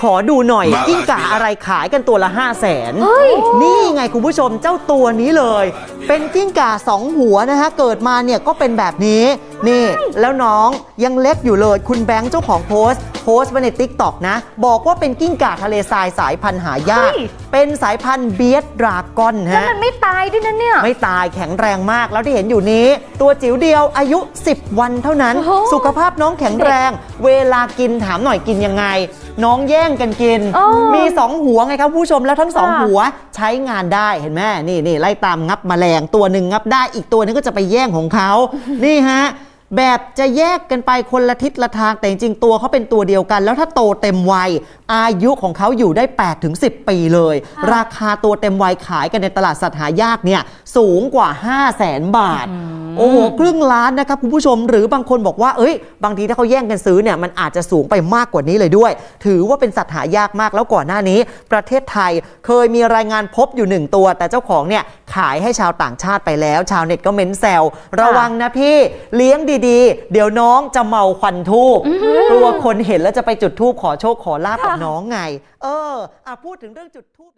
ขอดูหน่อยมากิ้งก่าอะไรขายกันตัวละ5 0 0แสนเฮ้ยนี่ไงคุณผู้ชมเจ้าตัวนี้เลย เป็นกิ้งก่าสองหัวนะฮะเกิดมาเนี่ยก็เป็นแบบนี้ นี่แล้วน้องยังเล็กอยู่เลย คุณแบงค์เจ้าของโพสต์ โพสต์ไว้ในทิกตอกนะ บอกว่าเป็นกิ้งก่าทะเลทรายสายพันธุ์หายากเฮ้ยเป็นสายพันธุ์เบียดดรากอนแล้วฮะ มันไม่ตายด้วยนะเนี่ย ไม่ตายแข็งแรงมากแล้วที่เห็นอยู่นี้ ตัวจิ๋วเดียวอายุ 10 วันเท่านั้นโอ้โหสุขภาพน้องแข็งแรง เวลากินถามหน่อยกินยังไง น้องแย่งกันกินเออมี 2 หัวไงครับผู้ชมแล้วทั้ง2ค่ะหัวใช้งานได้เห็นไหมนี่นี่ไล่ตามงับแมลงตัวหนึ่งงับได้อีกตัวหนึงก็จะไปแย่งของเขานี่ฮะ แบบจะแยกกันไปคนละทิศละทางแต่จริงๆตัวเขาเป็นตัวเดียวกัน แล้วถ้าโตเต็มวัย อายุของเขาอยู่ได้8ถึง10 ปีเลยค่ะราคาตัวเต็มวัยขายกันในตลาดสัตว์หายากเนี่ยสูงกว่า 5 0 0แสนบาท โอ้โหครึ่งล้านนะครับคุณผู้ชมหรือบางคนบอกว่าเอ้ย บางทีถ้าเขาแย่งกันซื้อเนี่ยมันอาจจะสูงไปมากกว่านี้เลยด้วย ถือว่าเป็นสัตว์หายากมากแล้วก่อนหน้านี้ ประเทศไทยเคยมีรายงานพบอยู่หนึ่งตัว แต่เจ้าของเนี่ยขายให้ชาวต่างชาติไปแล้ว ชาวเน็ตก็เม้นแซวระวังนะพี่เลี้ยงดีๆ เดี๋ยวน้องจะเมาควันทูบกลัวคนเห็นแล้วจะไปจุดทูบขอโชคขอลาบกับค่ะน้องไง เอออะพูดถึงเรื่องจุดทูบ